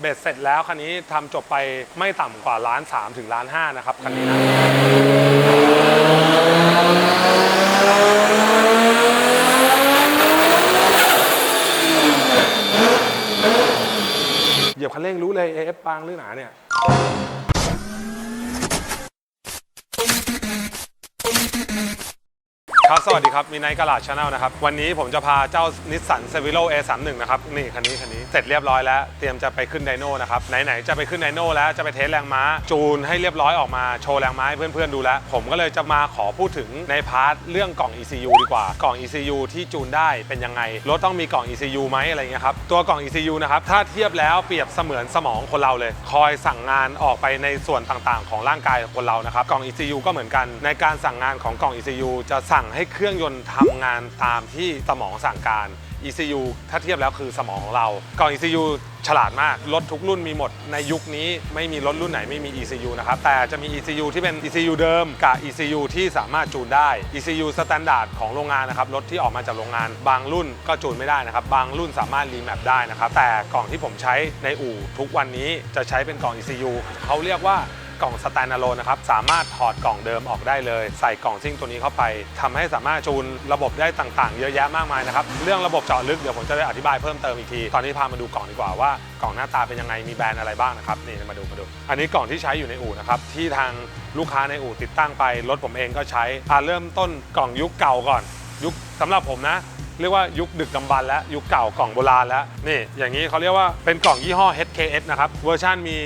เบ็ดเสร็จแล้วคันนี้ทำจบไปไม่ต่ำกว่าล้านสามถึงล้านห้านะครับคันนี้นะเหยียบคันเร่งรู้เลย AF บางหรือหนาเนี่ย ครับ สวัสดีครับ มีไนท์กลาดชาแนลนะครับ วันนี้ผมจะพาเจ้านิสสันเซวิโล A31 นะครับ นี่คันนี้คันนี้ เสร็จเรียบร้อยแล้ว เตรียมจะไปขึ้นไดโน่นะครับ ไหน ๆ จะไปขึ้นไดโน่แล้ว จะไปเทสแรงม้า จูนให้เรียบร้อยออกมา โชว์แรงม้าให้เพื่อน ๆ ดูแล้ว ผมก็เลยจะมาขอพูดถึงในพาร์ทเรื่องกล่อง ECU ดีกว่า กล่อง ECU ที่จูนได้เป็นยังไง รถต้องมีกล่อง ECU ไหมอะไรเงี้ยครับ ตัวกล่อง ECU นะครับ ถ้าเทียบแล้วเปรียบเสมือนสมองคนเราเลย คอยสั่งงานออกไปในส่วนต่างๆ ของร่างกายคนเรานะครับ กล่อง ECU ก็เหมือนกัน ในการสั่งงานของกล่อง ECU จะสั่งใให้เครื่องยนต์ทำงานตามที่สมองสั่งการ ECU ถ้าเทียบแล้วคือสมองของเรากล่อง ECU ฉลาดมาก รถทุกรุ่นมีหมด ในยุคนี้ไม่มีรถรุ่นไหนไม่มี ECU นะครับ แต่จะมี ECU ที่เป็น ECU เดิมกับ ECU ที่สามารถจูนได้ ECU สแตนดาร์ดของโรงงานนะครับ รถที่ออกมาจากโรงงาน บางรุ่นก็จูนไม่ได้นะครับ บางรุ่นสามารถรีแมปได้นะครับ แต่กล่องที่ผมใช้ในอู่ทุกวันนี้จะใช้เป็นกล่อง ECU เขาเรียกว่า กล่องสแตนอะโลนะครับสามารถถอดกล่องเดิมออกได้เลย ใส่กล่องซิ่งตัวนี้เข้าไปทำให้สามารถจูนระบบได้ต่างๆ เยอะแยะมากมายนะครับเรื่องระบบเจาะลึกเดี๋ยวผมจะได้อธิบายเพิ่มเติมอีกที ตอนนี้พามาดูกล่องดีกว่าว่ากล่องหน้าตาเป็นยังไงมีแบรนด์อะไรบ้างนะครับนี่มาดูมาดู อันนี้กล่องที่ใช้อยู่ในอู่นะครับที่ทางลูกค้าในอู่ติดตั้งไปรถผมเองก็ใช้อ่าเริ่มต้นกล่องยุคเก่าก่อน ยุคสำหรับผมนะ เรียกว่ายุคดึกดำบรรพ์และยุคเก่ากล่องโบราณแล้วนี่อย่างนี้เขาเรียกว่าเป็นกล่องยี่ห้อ HKS นะครับเวอร์ชันมี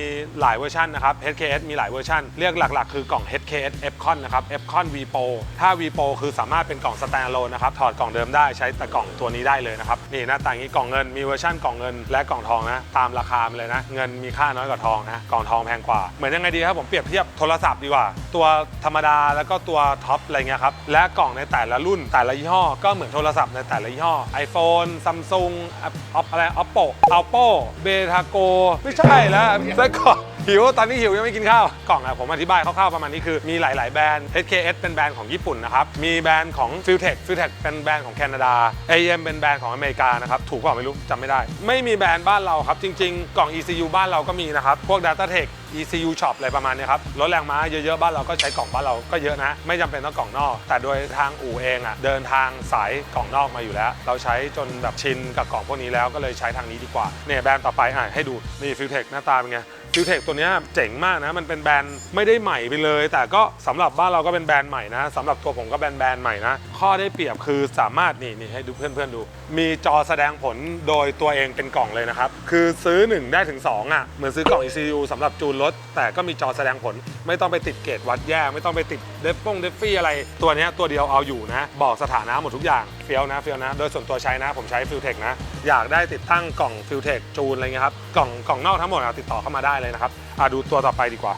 หลายเวอร์ชันนะครับ HKS มีหลายเวอร์ชันเรียกหลัก ๆ คือกล่อง HKS Epcon นะครับ Epcon V Pro ถ้า V Pro คือสามารถเป็นกล่อง standalone นะครับถอดกล่องเดิมได้ใช้แต่กล่องตัวนี้ได้เลยนะครับนี่หน้าตาอย่างนี้กล่องเงินมีเวอร์ชันกล่องเงินและกล่องทองนะตามราคามันเลยนะเงินมีค่าน้อยกว่าทองนะกล่องทองแพงกว่า เหมือนยังไงดีครับผมเปรียบเทียบโทรศัพท์ดีกว่า ตัวธรรมดาแล้วก็ตัวท็อปอะไรเงี้ยครับและกล่องในแต่ละรุ่นแต่ละยี่ห้อก็เหมือนโทรศัพท์ในแต่ละยี่ห้อ iPhone Samsung ออปอะไร Oppo Oppo Betago ไม่ใช่แล้วแล้วก็ หิวตอนนี้หิวยังไม่กินข้าวกล่องอะผมอธิบายคร่าวๆประมาณนี้คือมีหลาย ๆ แบรนด์ HKS เป็นแบรนด์ของญี่ปุ่นนะครับมีแบรนด์ของ f i l t e c f i l t e c เป็นแบรนด์ของแคนาดา AM เป็นแบรนด์ของอเมริกานะครับถูกเปล่าไม่รู้จำไม่ได้ ไม่มีแบรนด์บ้านเราครับจริง ๆ กล่อง ECU บ้านเราก็มีนะครับพวก DataTech ECU Shop อะไรประมาณนี้ครับรถแรงม้าเยอะๆบ้านเราก็ใช้กล่องบ้านเราก็เยอะนะ ไม่จำเป็นต้องกล่องนอก แต่โดยทางอู่เองอะเดินทางสายกล่องนอกมาอยู่แล้ว เราใช้จนแบบชินกับกล่องพวกนี้แล้วก็เลยใช้ทางนี้ดีกว่าเนี่ยแบรนด์ต่อไปอะให้ดูนี่ฟิลเทคหน้าตาเป็นไง ฟิลเทคตัวนี้เจ๋งมากนะ มันเป็นแบรนด์ไม่ได้ใหม่ไปเลย แต่ก็สำหรับบ้านเราก็เป็นแบรนด์ใหม่นะสำหรับตัวผมก็แบรนด์แบรนด์ใหม่นะ ข้อได้เปรียบคือสามารถนี่นี่ให้ดูเพื่อนๆดู มีจอแสดงผลโดยตัวเองเป็นกล่องเลยนะครับ คือซื้อ 1 ได้ถึง 2อะเหมือนซื้อกล่อง ECU สำหรับจูนรถ แต่ก็มีจอแสดงผล ไม่ต้องไปติดเกจวัดแยกไม่ต้องไปติดเดฟฟงเดฟฟี่อะไรตัวนี้ตัวเดียวเอาอยู่นะ บอกสถานะหมดทุกอย่างเฟี้ยวนะเฟี้ยวนะ โดยส่วนตัวใช้นะ ผมใช้ฟิลเทคนะอยากได้ติดตั้งกล่องฟิลเทคจูนอะไรเงี้ยครับกล่องกล่องนอกทั้งหมดติดต่อเข้ามาได้เลยนะครับอะดูตัวต่อไปดีกว่า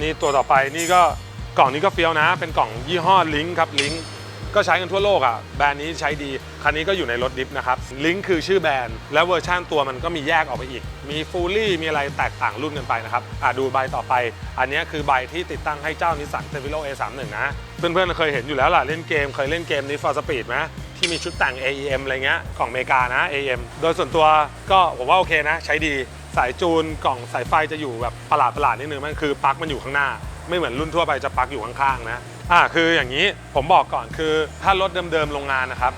นี่ตัวต่อไปนี่ก็กล่องนี้ก็เฟี้ยวนะ เป็นกล่องยี่ห้อลิงครับลิงก็ใช้กันทั่วโลกอะแบรนด์นี้ใช้ดีคันนี้ก็อยู่ในรถดิฟนะครับลิงค์คือชื่อแบรนด์ แล้วเวอร์ชันตัวมันก็มีแยกออกไปอีก มีฟูลี่มีอะไรแตกต่างรุ่นกันไปนะครับอะดูใบต่อไป อันนี้คือใบที่ติดตั้งให้เจ้านิสสันเซฟิโล A31 นะ เพื่อนๆเคยเห็นอยู่แล้วล่ะเล่นเกม เคยเล่นเกมนี้ for speed ไหมที่มีชุดแต่ง AEM อะไรเงี้ยของอเมริกานะ AEM โดยส่วนตัวก็ผมว่าโอเคนะ ใช้ดี สายจูนกล่องสายไฟจะอยู่แบบประหลาดประหลาดนิดนึงมันคือปลั๊กมันอยู่ข้างหน้า ไม่เหมือนรุ่นทั่วไปจะปลั๊กอยู่ข้างๆนะอ่าคืออย่างนี้ผมบอกก่อนคือถ้ารถเดิมๆโรงงานนะครับ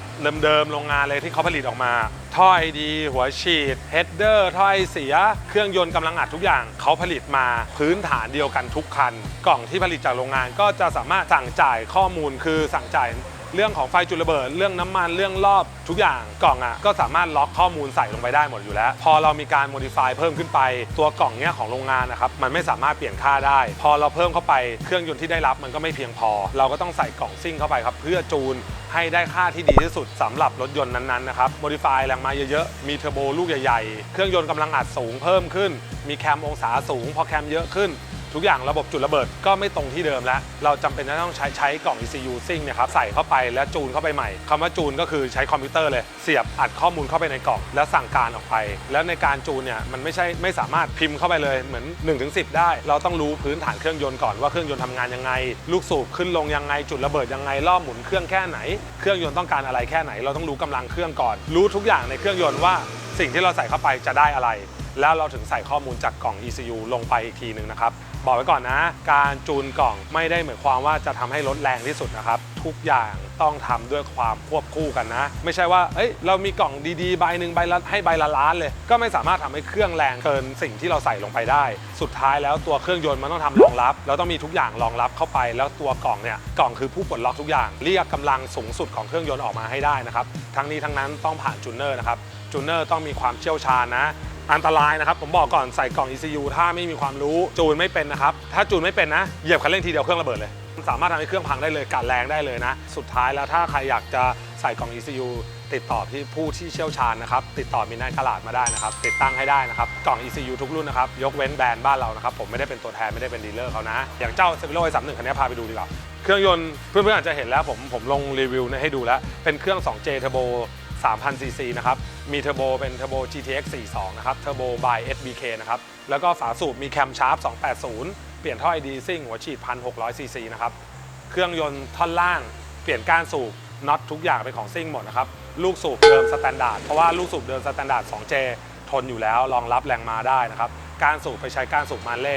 เดิมๆโรงงานเลยที่เขาผลิตออกมา ท่อไอดี หัวฉีดเฮดเดอร์ท่อไอเสีย เครื่องยนต์กำลังอัดทุกอย่างเขาผลิตมาพื้นฐานเดียวกันทุกคัน กล่องที่ผลิตจากโรงงานก็จะสามารถสั่งจ่ายข้อมูลคือสั่งจ่าย เรื่องของไฟจุดระเบิด เรื่องน้ำมันเรื่องรอบทุกอย่างกล่องอะก็สามารถล็อกข้อมูลใส่ลงไปได้หมดอยู่แล้ว พอเรามีการ modify เพิ่มขึ้นไป ตัวกล่องเนี้ยของโรงงานนะครับมันไม่สามารถเปลี่ยนค่าได้ พอเราเพิ่มเข้าไปเครื่องยนต์ที่ได้รับมันก็ไม่เพียงพอ เราก็ต้องใส่กล่องซิ่งเข้าไปครับเพื่อจูนให้ได้ค่าที่ดีที่สุดสำหรับรถยนต์นั้นๆนะครับ modify แรงมาเยอะๆมีเทอร์โบลูกใหญ่ๆ เครื่องยนต์กำลังอัดสูงเพิ่มขึ้น มีแคมองศาสูง พอแคมเยอะขึ้น ทุกอย่างระบบจุดระเบิดก็ไม่ตรงที่เดิมแล้ว เราจำเป็นจะต้องใช้ใช้กล่อง ECU ซิ่งเนี่ยครับใส่เข้าไปแล้วจูนเข้าไปใหม่คำว่าจูนก็คือใช้คอมพิวเตอร์เลยเสียบอัดข้อมูลเข้าไปในกล่องแล้วสั่งการออกไป แล้วในการจูนเนี่ยมันไม่ใช่ไม่สามารถพิมพ์เข้าไปเลยเหมือน1นถึงสิได้ เราต้องรู้พื้นฐานเครื่องยนต์ก่อนว่าเครื่องยนต์ทำงานยังไง ลูกสูบขึ้นลงยังไงจุดระเบิดยังไงรอบหมุนเครื่องแค่ไหน เครื่องยนต์ต้องการอะไรแค่ไหน เราต้องรู้กำลังเครื่องก่อน รู้ทุกอย่างในเครื่องยนต์ว่าสิ่งที่เราใส่เข้าไปจะได้อะไร แล้วเราถึงใส่ข้อมูลจากกล่อง ECU ลงไปอีกทีหนึ่งนะครับ บอกไว้ก่อนนะ การจูนกล่องไม่ได้หมายความว่าจะทำให้รถแรงที่สุดนะครับ ทุกอย่างต้องทำด้วยความควบคู่กันนะ ไม่ใช่ว่าเอ้ยเรามีกล่องดีๆใบหนึ่งใบละให้ใบละล้านเลย ก็ไม่สามารถทำให้เครื่องแรงเกินสิ่งที่เราใส่ลงไปได้ สุดท้ายแล้วตัวเครื่องยนต์มันต้องทำรองรับแล้วต้องมีทุกอย่างรองรับเข้าไป แล้วตัวกล่องเนี่ยกล่องคือผู้ปลดล็อกทุกอย่างเรียกกำลังสูงสุดของเครื่องยนต์ออกมาให้ได้นะครับทั้งนี้ทั้งนั้นต้องผ่านจูนเนอร์นะครับจูนเนอร์ต้องมีความเชี่ยวชาญนะ อันตรายนะครับ ผมบอกก่อนใส่กล่อง ECU ถ้าไม่มีความรู้จูนไม่เป็นนะครับ ถ้าจูนไม่เป็นนะเหยียบคันเร่งทีเดียวเครื่องระเบิดเลย สามารถทำให้เครื่องพังได้เลยกัดแรงได้เลยนะ สุดท้ายแล้วถ้าใครอยากจะใส่กล่อง ECU ติดต่อที่ผู้ที่เชี่ยวชาญนะครับ ติดต่อมินายตลาดมาได้นะครับ ติดตั้งให้ได้นะครับ กล่อง ECU ทุกรุ่นนะครับ ยกเว้นแบรนด์บ้านเรานะครับ ผมไม่ได้เป็นตัวแทน ไม่ได้เป็นดีลเลอร์เขานะ อย่างเจ้า s e v i l o 3 1คันนี้พาไปดูดีกว่า เครื่องยนต์เพื่อนๆอาจจะเห็นแล้วผมผมลงรีวิวให้ดูแล้ว เป็นเครื่อง 2J Turbo 3,000 ซีซีนะครับ มีเทอร์โบเป็นเทอร์โบ GTX 42 นะครับ เทอร์โบ by SBK นะครับ แล้วก็ฝาสูบมีแคมชาร์ป280 เปลี่ยนท่อ ID ซิ่งหัวฉีด 1,600 ซีซีนะครับ เครื่องยนต์ท่อนล่าง เปลี่ยนก้านสูบน็อตทุกอย่างเป็นของซิ่งหมดนะครับ ลูกสูบเดิมสแตนดาร์ด เพราะว่าลูกสูบเดิมสแตนดาร์ด 2J ทนอยู่แล้วรองรับแรงมาได้นะครับก้านสูบไปใช้ก้านสูบมาเล่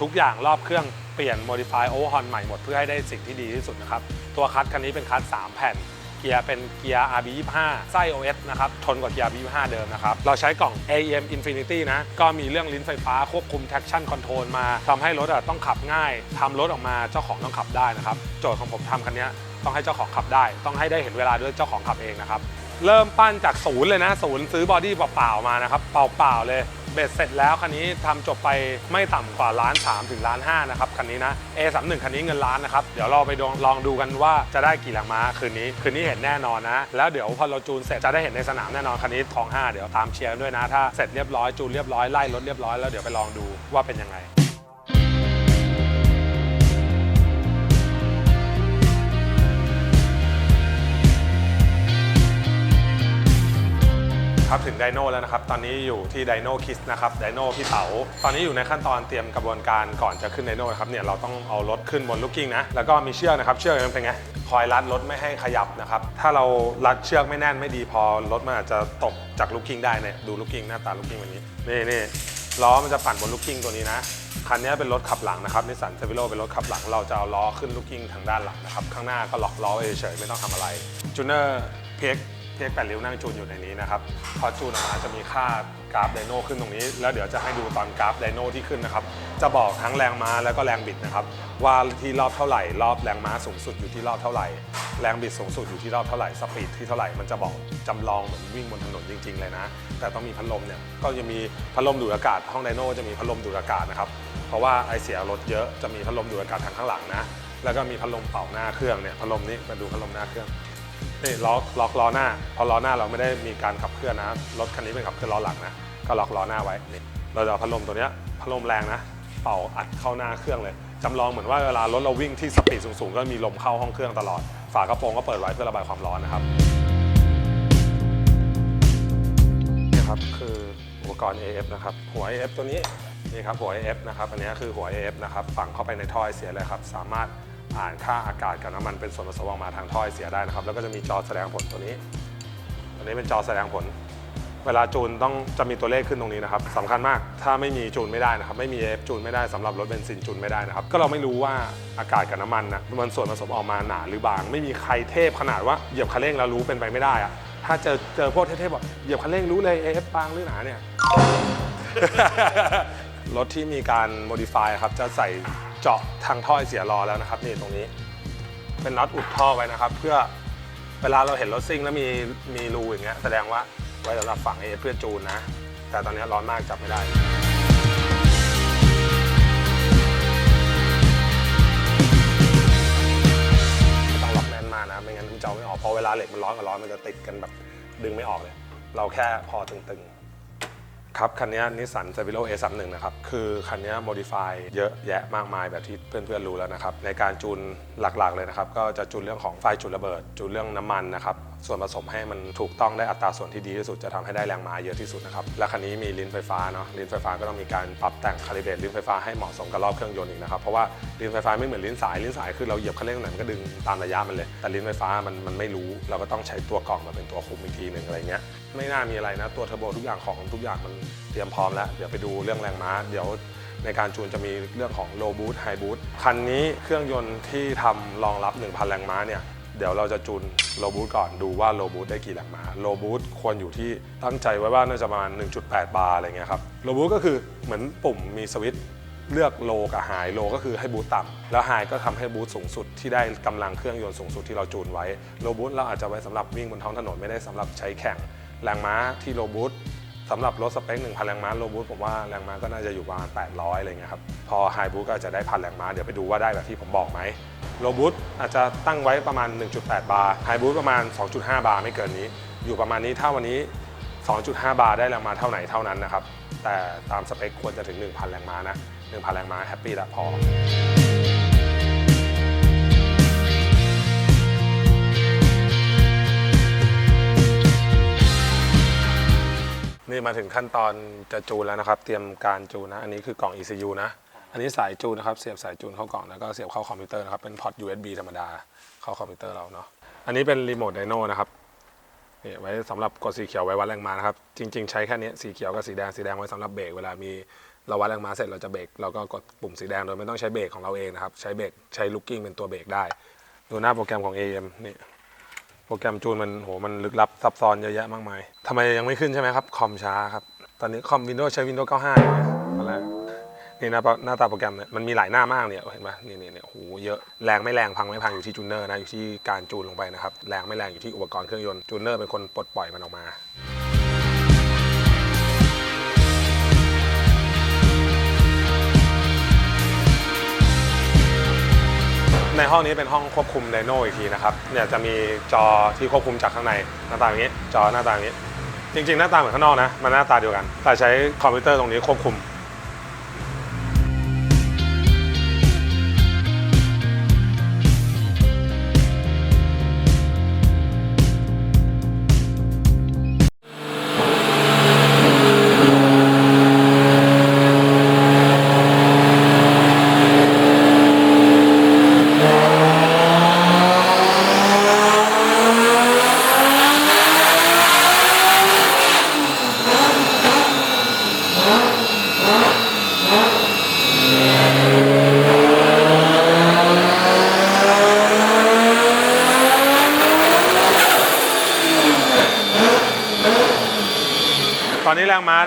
ทุกอย่างรอบเครื่องเปลี่ยน modify overhaul ใหม่หมดเพื่อให้ได้สิ่งที่ดีที่สุดนะครับ ตัวคัดคันนี้เป็นคัด 3 แผ่น เกียร์เป็นเกียร์ RB25 ไส้ OS นะครับทนกว่าเกียร์ RB25 เดิมนะครับ เราใช้กล่อง AEM Infinity นะ ก็มีเรื่องลิ้นไฟฟ้าควบคุม traction control มาทำให้รถอะต้องขับง่าย ทำรถออกมาเจ้าของต้องขับได้นะครับ โจทย์ของผมทำคันนี้ต้องให้เจ้าของขับได้ ต้องให้ได้เห็นเวลาด้วยเจ้าของขับเองนะครับ เริ่มปั้นจากศูนย์เลยนะศูนย์ซื้อบอดี้เปล่าๆมานะครับ เปล่าๆเลย บ็ดเสร็จแล้วคันนี้ทำจบไปไม่ต่ำกว่าล้าน3ถึงล้าน5นะครับคันนี้นะ A31 คันนี้เงินล้านนะครับเดี๋ยวเราไปลองดูกันว่าจะได้กี่แรงม้าคืนนี้คืนนี้เห็นแน่นอนนะ แล้วเดี๋ยวพอเราจูนเสร็จจะได้เห็นในสนามแน่นอนคันนี้ทอง 5 เดี๋ยวตามเชียร์ด้วยนะ ถ้าเสร็จเรียบร้อยจูนเรียบร้อยไล่รถเรียบร้อยแล้วเดี๋ยวไปลองดูว่าเป็นยังไง ครับถึงไดโนแล้วนะครับ ตอนนี้อยู่ที่ไดโนคิสนะครับไดโนพี่เต๋าตอนนี้อยู่ในขั้นตอนเตรียมกระบวนการก่อนจะขึ้นไดโนนะครับเนี่ยเราต้องเอารถขึ้นบนลูกกิ้งนะแล้วก็มีเชือกนะครับเชือกมันเป็นไงคอยรัดรถไม่ให้ขยับนะครับถ้าเรารัดเชือกไม่แน่นไม่ดีพอรถมันอาจจะตกจากลูกกิ้งได้เนี่ยดูลูกกิ้งหน้าตาลูกกิ้งแบบนี้นี่นี่ล้อมันจะปั่นบนลูกกิ้งตัวนี้นะคันนี้เป็นรถขับหลังนะครับนิสสันเซฟิโลเป็นรถขับหลัง เราจะเอาล้อขึ้นลูกกิ้งทางด้านหลังนะครับข้างหน้าก็ล็อกล้อเฉยๆไม่ต้องทำอะไรจูเนอร์เพียก เพียกแปดริ้วนั่งจูนอยู่ในนี้นะครับ พอจูนออกมาจะมีค่ากราฟไดโน่ขึ้นตรงนี้ แล้วเดี๋ยวจะให้ดูตอนกราฟไดโน่ที่ขึ้นนะครับ จะบอกทั้งแรงม้าแล้วก็แรงบิดนะครับ ว่าที่รอบเท่าไหร่ รอบแรงม้าสูงสุดอยู่ที่รอบเท่าไหร่ แรงบิดสูงสุดอยู่ที่รอบเท่าไหร่ สปีดที่เท่าไหร่ มันจะบอกจำลองเหมือนวิ่งบนถนนจริงๆเลยนะ แต่ต้องมีพัดลมเนี่ย ก็จะมีพัดลมดูดอากาศ ห้องไดโน่จะมีพัดลมดูดอากาศนะครับ เพราะว่าไอเสียรถเยอะ จะมีพัดลมดูดอากาศทางข้างหลังนะ แล้วก็มีพัดลมเป่าหน้าเครื่องเนี่ย พัดลมนี้มาดูพัดลมหน้าเครื่อง นี่ล็อกล็อกล้อหน้าพอล้อหน้าเราไม่ได้มีการขับเคลื่อนนะรถคันนี้เป็นขับเคลื่อนล้อหลังนะก็ล็อกล้อหน้าไว้นี่เราจะเอาพัดลมตัวเนี้ยพัดลมแรงนะ เป่าอัดเข้าหน้าเครื่องเลยจำลองเหมือนว่าเวลารถเราวิ่งที่สปีดสูงๆ ก็มีลมเข้าห้องเครื่องตลอด ฝากระโปรงก็เปิดไว้เพื่อระบายความร้อนนะครับนี่ครับคืออุปกรณ์ AF นะครับหัว AF ตัวนี้นี่ครับหัว AF นะครับอันนี้คือหัว AF นะครับฝังเข้าไปในท่อไอเสียเลยครับสามารถ อ่านค่าอากาศกับน้ำมันเป็นส่วนผสมออกมาทางท่อไอเสียได้นะครับ แล้วก็จะมีจอแสดงผลตัวนี้ อันนี้เป็นจอแสดงผล เวลาจูนต้องจะมีตัวเลขขึ้นตรงนี้นะครับสำคัญมาก ถ้าไม่มีจูนไม่ได้นะครับ ไม่มี AF จูนไม่ได้สำหรับรถเบนซินจูนไม่ได้นะครับ ก็เราไม่รู้ว่าอากาศกับน้ำมันนะมันส่วนผสมออกมาหนาหรือบาง ไม่มีใครเทพขนาดว่าเหยียบคันเร่งแล้วรู้เป็นไปไม่ได้อะถ้าเจอเจอพวกเทพๆบอกเหยียบคันเร่งรู้เลย AF บางหรือหนาเนี่ยรถที่มีการ modify ครับ จะใส่ เจาะทางท่อไอเสียรอแล้วนะครับนี่ตรงนี้ เป็นน็อตอุดท่อไว้นะครับ เพื่อเวลาเราเห็นรถซิ่งแล้วมีมีรูอย่างเงี้ยแสดงว่าไว้สำหรับฝังเอเพื่อจูนนะ แต่ตอนนี้ร้อนมากจับไม่ได้ต้องล็อกแน่นมากนะไม่งั้นมันจะเอาไม่ออกพอเวลาเหล็กมันร้อนกับร้อนมันจะติดกันแบบดึงไม่ออกเลย เราแค่พอตึงๆ ครับคันนี้นิสสันเซฟิโล A31 นะครับ คือคันนี้โมดิฟายเยอะแยะมากมายแบบที่เพื่อนๆรู้แล้วนะครับ ในการจูนหลักๆเลยนะครับ ก็จะจูนเรื่องของไฟจุดระเบิด จูนเรื่องน้ำมันนะครับส่วนผสมให้มันถูกต้องได้อัตราส่วนที่ดีที่สุดจะทำให้ได้แรงม้าเยอะที่สุดนะครับและคันนี้มีลิ้นไฟฟ้าเนาะลิ้นไฟฟ้าก็ต้องมีการปรับแต่งคาลิเบรตลิ้นไฟฟ้าให้เหมาะสมกับรอบเครื่องยนต์อีกนะครับเพราะว่าลิ้นไฟฟ้าไม่เหมือนลิ้นสายลิ้นสายคือเราเหยียบคันเร่งไหนมันก็ดึงตามระยะมันเลย แต่ลิ้นไฟฟ้ามันมันไม่รู้เราก็ต้องใช้ตัวกล่องมาเป็นตัวคุมอีกทีหนึ่งอะไรเงี้ยไม่น่ามีอะไรนะตัวเทอร์โบทุกอย่างของทุกอย่างมันเตรียมพร้อมแล้วเดี๋ยวไปดูเรื่องแรงม้าเดี๋ยวในการจูนจะมีเรื่องของ low boost high boost คันนี้เครื่องยนต์ที่ทำรองรับ 1,000 แรงม้าเนี่ย เดี๋ยวเราจะจูน low boost ก่อนดูว่า low boost ได้กี่แรงม้า low boost ควรอยู่ที่ตั้งใจไว้ว่าน่าจะประมาณ 1.8 บาร์อะไรเงี้ยครับ low boost ก็คือเหมือนปุ่มมีสวิตช์เลือก low กับ high low ก็คือให้บูตต่ำแล้ว high ก็ทำให้บูตสูงสุดที่ได้กำลังเครื่องยนต์สูงสุดที่เราจูนไว้ low boost เราอาจจะไว้สำหรับวิ่งบนท้องถนนไม่ได้สำหรับใช้แข่งแรงม้าที่ low boost สำหรับรถสเปค1,000 แรงม้าโลบูทผมว่าแรงม้าก็น่าจะอยู่ประมาณ 800 อะไรเงี้ยครับ พอไฮบูทก็จะได้พันแรงม้า เดี๋ยวไปดูว่าได้แบบที่ผมบอกไหม โลบูทอาจจะตั้งไว้ประมาณ 1.8 บาร์ไฮบูทประมาณ 2.5 บาร์ไม่เกินนี้ อยู่ประมาณนี้ถ้าวันนี้ 2.5 บาร์ได้แรงมาเท่าไหนเท่านั้นนะครับ แต่ตามสเปคควรจะถึง 1,000 แรงม้านะ 1,000 แรงม้าแฮปปี้ละพอนี่มาถึงขั้นตอนจะจูนแล้วนะครับ เตรียมการจูนนะ อันนี้คือกล่อง ECU นะ อันนี้สายจูนนะครับเสียบสายจูนเข้ากล่องแล้วก็เสียบเข้าคอมพิวเตอร์นะครับเป็นพอร์ต USB ธรรมดาเข้าคอมพิวเตอร์เราเนาะอันนี้เป็นรีโมทไดโน่นะครับนี่ไว้สำหรับกดสีเขียวไว้วัดแรงม้านะครับจริง ๆ ใช้แค่นี้สีเขียวกับสีแดงสีแดงไว้สำหรับเบรกเวลามีเราวัดแรงม้าเสร็จเราจะเบรกเราก็กดปุ่มสีแดงโดยไม่ต้องใช้เบรกของเราเองนะครับใช้เบรกใช้ลูกกิ้งเป็นตัวเบรกได้ ดูหน้าโปรแกรมของ AM นี่โปรแกรมจูนมันโหมันลึกลับซับซ้อนเยอะแยะมากมายทำไมยังไม่ขึ้นใช่ไหมครับคอมช้าครับตอนนี้คอม Windows ใช้ Windows 95อยู่นะตอนแรก นี่หน้าหน้าตาโปรแกรมเนี่ยมันมีหลายหน้ามากเนี่ยเห็นปะนี่นี่เนี่ยโหเยอะแรงไม่แรงพังไม่พังอยู่ที่จูนเนอร์นะอยู่ที่การจูนลงไปนะครับแรงไม่แรงอยู่ที่อุปกรณ์เครื่องยนต์จูนเนอร์เป็นคนปลดปล่อยมันออกมาในห้องนี้เป็นห้องควบคุมไดโนอีกทีนะครับ เนี่ยจะมีจอที่ควบคุมจากข้างในหน้าตาอย่างนี้ จอหน้าตาอย่างนี้ จริงๆ หน้าตาเหมือนข้างนอกนะ มันหน้าตาเดียวกัน แต่ใช้คอมพิวเตอร์ตรงนี้ควบคุม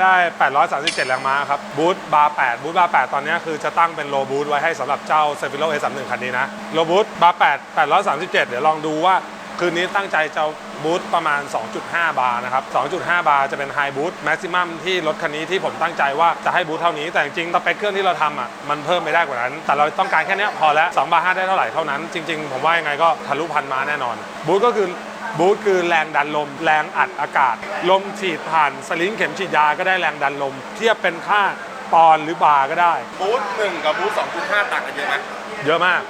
ได้ 837 แรงม้าครับ บูทบาร์8บูทบาร์8ตอนนี้คือจะตั้งเป็นโลบูทไว้ให้สำหรับเจ้า c e f i r o A31 คันนี้นะ โลบูทบาร์8 837 เดี๋ยวลองดูว่าคืนนี้ตั้งใจจะบูทประมาณ 2.5 บาร์นะครับ 2.5 บาร์จะเป็นไฮบูทแม็กซิมัมที่รถคันนี้ที่ผมตั้งใจว่าจะให้บูทเท่านี้ แต่จริงๆสเปคเครื่องที่เราทำอะมันเพิ่มไม่ได้กว่านั้น แต่เราต้องการแค่นี้พอแล้ว2บาร์5ได้เท่าไหร่เท่านั้น จริง ๆ ผมว่ายังไงก็ทะลุพันม้าแน่นอน บูทก็คือ บูทคือแรงดันลม แรงอัดอากาศ ลมฉีดผ่านสลิงเข็มฉีดยาก็ได้แรงดันลม เทียบเป็นค่าปอนด์หรือบาร์ก็ได้ บูธหนึ่งกับบูธสองจุดห้าต่างกันเยอะไหมเยอะมาก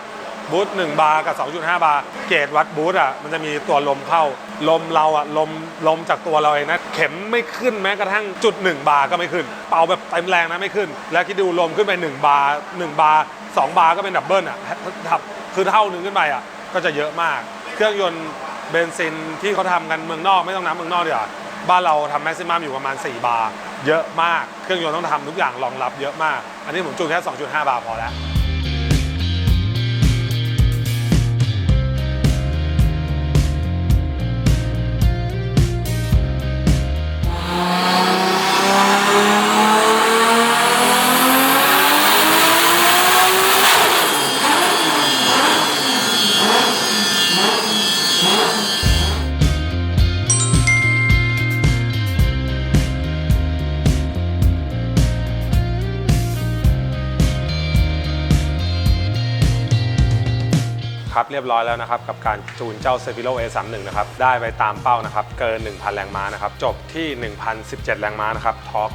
บูท1บาร์กับ 2.5 บาร์เกจวัดบูทอะมันจะมีตัวลมเข้า ลมเราอะลมลมจากตัวเราเองนะ เข็มไม่ขึ้นแม้กระทั่งจุด 1 บาร์ก็ไม่ขึ้น เป่าแบบเต็มแรงนะไม่ขึ้น แล้วคิดดูลมขึ้นไป 1 บาร์1บาร์2บาร์ก็เป็นดับเบิลอะทับคือเท่าหนึ่งขึ้นไปอะก็จะเยอะมาก เครื่องยนต์ เบนซินที่เขาทำกันเมืองนอกไม่ต้องน้ำเมืองนอกดีกว่าบ้านเราทำแม็กซิมัมอยู่ประมาณ 4 บาร์ เยอะมาก เครื่องยนต์ต้องทำทุกอย่างรองรับเยอะมาก อันนี้ผมจูนแค่ 2.5 บาร์พอแล้ว ยบร้อยแล้วนะครับ กับการจูนเจ้า c e v i l o A31 นะครับ ได้ไปตามเป้านะครับ เกิน 1,000 แรงม้านะครับ จบที่ 1,017 แรงม้านะครับทอร์ก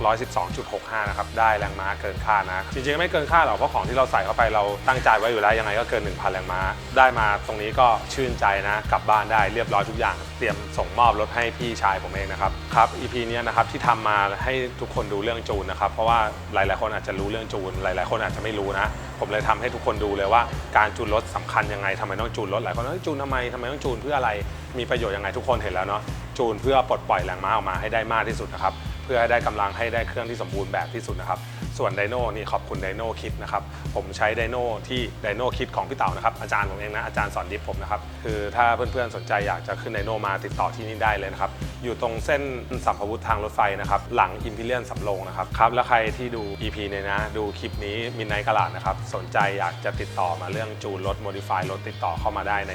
112.65 นะครับ ได้แรงม้าเกินค่านะ จริงๆ ไม่เกินค่าหรอกเพราะของที่เราใส่เข้าไปเราตั้งใจไว้อยู่แล้วยังไงก็เกิน 1,000 แรงม้า ได้มาตรงนี้ก็ชื่นใจนะกลับบ้านได้เรียบร้อยทุกอย่าง เตรียมส่งมอบรถให้พี่ชายผมเองนะครับครับ EP นี้นะครับที่ทำมาให้ทุกคนดูเรื่องจูนนะครับเพราะว่าหลาย ๆ คนอาจจะรู้เรื่องจูน หลาย ๆ คนอาจจะไม่รู้นะ ผมเลยทำให้ทุกคนดูเลยว่าการจูนรถสำคัญยังไงทำไมต้องจูนรถหลายคนเอ้ยจูนทำไมทำไมต้องจูนเพื่ออะไรมีประโยชน์ยังไงทุกคนเห็นแล้วเนาะจูนเพื่อปลดปล่อยแรงม้าออกมาให้ได้มากที่สุดนะครับเพื่อให้ได้กำลังให้ได้เครื่องที่สมบูรณ์แบบที่สุดนะครับส่วนไดโน่นี่ขอบคุณไดโน่คิดนะครับผมใช้ไดโน่ที่ไดโน่คิดของพี่เต๋านะครับอาจารย์ผมเองนะอาจารย์สอนดิฟผมนะครับคือถ้าเพื่อนๆสนใจอยากจะขึ้นไดโน่มาติดต่อที่นี่ได้เลยนะครับ อยู่ตรงเส้นสัมภวุธทางรถไฟนะครับ หลังอิมพีเรียนสำโรงนะครับครับ แล้วใครที่ดู EP เนี่ยนะ ดูคลิปนี้มินไนกลาดนะครับ สนใจอยากจะติดต่อมาเรื่องจูนรถโมดิฟายรถติดต่อเข้ามาได้ใน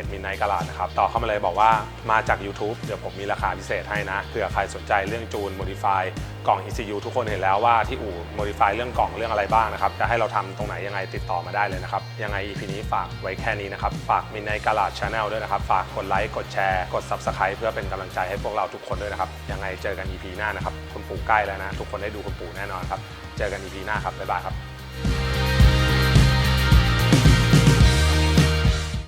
จมินไนกลาดนะครับต่อเข้ามาเลยบอกว่ามาจาก YouTube เดี๋ยวผมมีราคาพิเศษให้นะเผื่อใครสนใจเรื่องจูนโมดิฟายกล่อง ECU ทุกคนเห็นแล้วว่าที่อู่โมดิฟายเรื่องกล่องเรื่องอะไรบ้างนะครับจะให้เราทำตรงไหนยังไงติดต่อมาได้เลยนะครับยังไง EP นี้ฝากไว้แค่นี้นะครับฝากมินไนกลาดชาแนลด้วยนะครับฝากกดไลค์กดแชร์กด Subscribe เพื่อเป็นกำลังใจให้พวกเราทุกคนด้วยนะครับยังไงเจอกัน EP หน้านะครับคุณปู่ใกล้แล้วนะทุกคนได้ดูคุณปู่แน่นอนครับเจอกัน EP หน้าครับบ๊ายบายครับ